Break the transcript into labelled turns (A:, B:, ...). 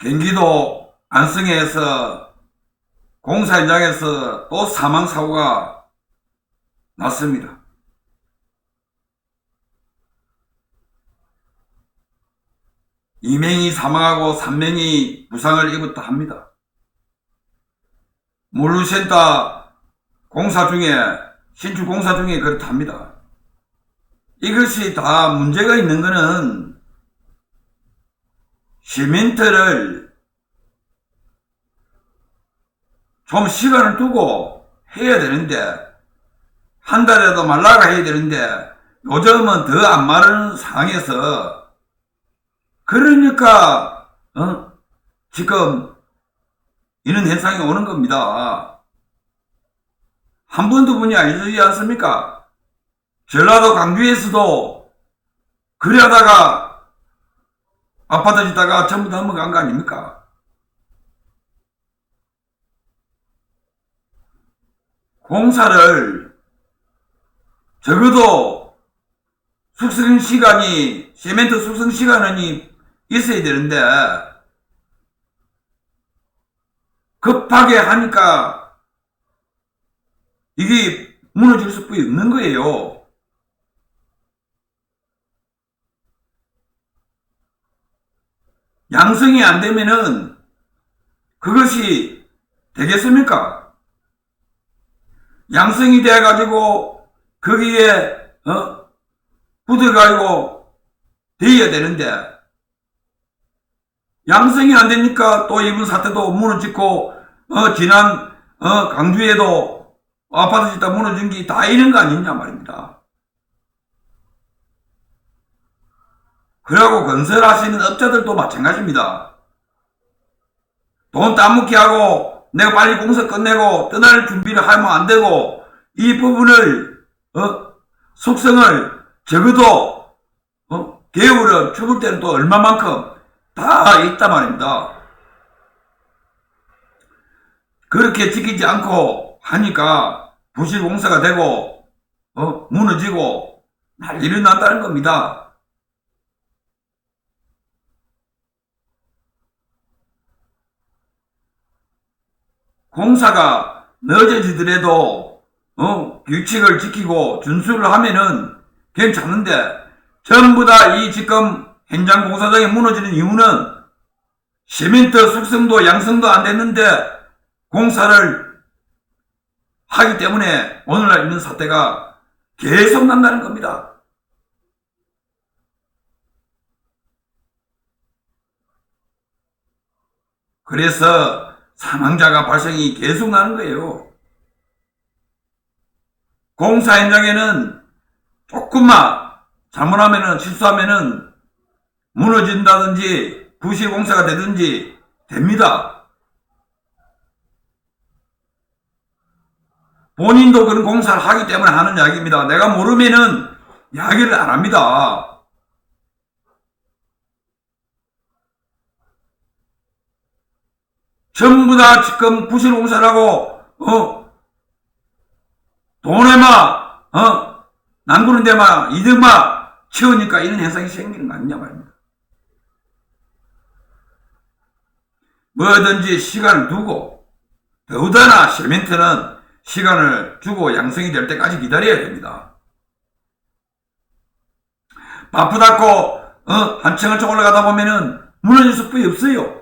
A: 경기도 안성에서 공사 현장에서 또 사망 사고가 났습니다. 이명이 사망하고 3명이 부상을 입었다 합니다. 물류센터 공사 중에 신축 공사 중에 그렇답니다. 이것이 다 문제가 있는 것은 시멘트를 좀 시간을 두고 해야 되는데 한 달에도 말라가 해야 되는데 요즘은 더 안 마르는 상황에서 그러니까 어? 지금 이런 현상이 오는 겁니다. 한번두 분이 아니지 않습니까? 전라도 강주에서도 그러다가 아파트 짓다가 전부 다 넘어간 거 아닙니까? 공사를 적어도 숙성 시간이 시멘트 숙성 시간이 있어야 되는데 급하게 하니까 이게 무너질 수밖에 없는 거예요. 양성이 안 되면은 그것이 되겠습니까? 양성이 돼가지고 거기에 어? 굳어가지고 되어야 되는데 양성이 안 되니까 또 이번 사태도 무너지고 어, 지난 어, 강주에도 아파트 짓다 무너진 게 다 이런 거 아니냐 말입니다. 그리고 건설하시는 업자들도 마찬가지입니다. 돈 따먹기 하고 내가 빨리 공사 끝내고 떠날 준비를 하면 안 되고 이 부분을 어, 속성을 적어도 어, 개울을 죽을 때는 또 얼마만큼 다 있단 말입니다. 그렇게 지키지 않고 하니까 부실 공사가 되고 어, 무너지고 난리를 난다는 겁니다. 공사가 늦어지더라도 어, 규칙을 지키고 준수를 하면은 괜찮은데 전부 다 이 지금 현장 공사장이 무너지는 이유는 시멘트 숙성도 양성도 안 됐는데 공사를 하기 때문에 오늘날 있는 사태가 계속 난다는 겁니다. 그래서 사망자가 발생이 계속 나는 거예요. 공사 현장에는 조금만 잘못하면은 실수하면은 무너진다든지 부실 공사가 되든지 됩니다. 본인도 그런 공사를 하기 때문에 하는 이야기입니다. 내가 모르면은 이야기를 안 합니다. 전부 다 지금 부실 공사를 하고, 어, 돈에만, 어, 남구는 데만, 이득만 채우니까 이런 현상이 생기는 거 아니냐 말입니다. 뭐든지 시간을 두고, 더군다나 시멘트는 시간을 주고 양성이 될 때까지 기다려야 됩니다. 바쁘다고, 어, 한 층을 쭉 올라가다 보면은 무너질 수밖에 없어요.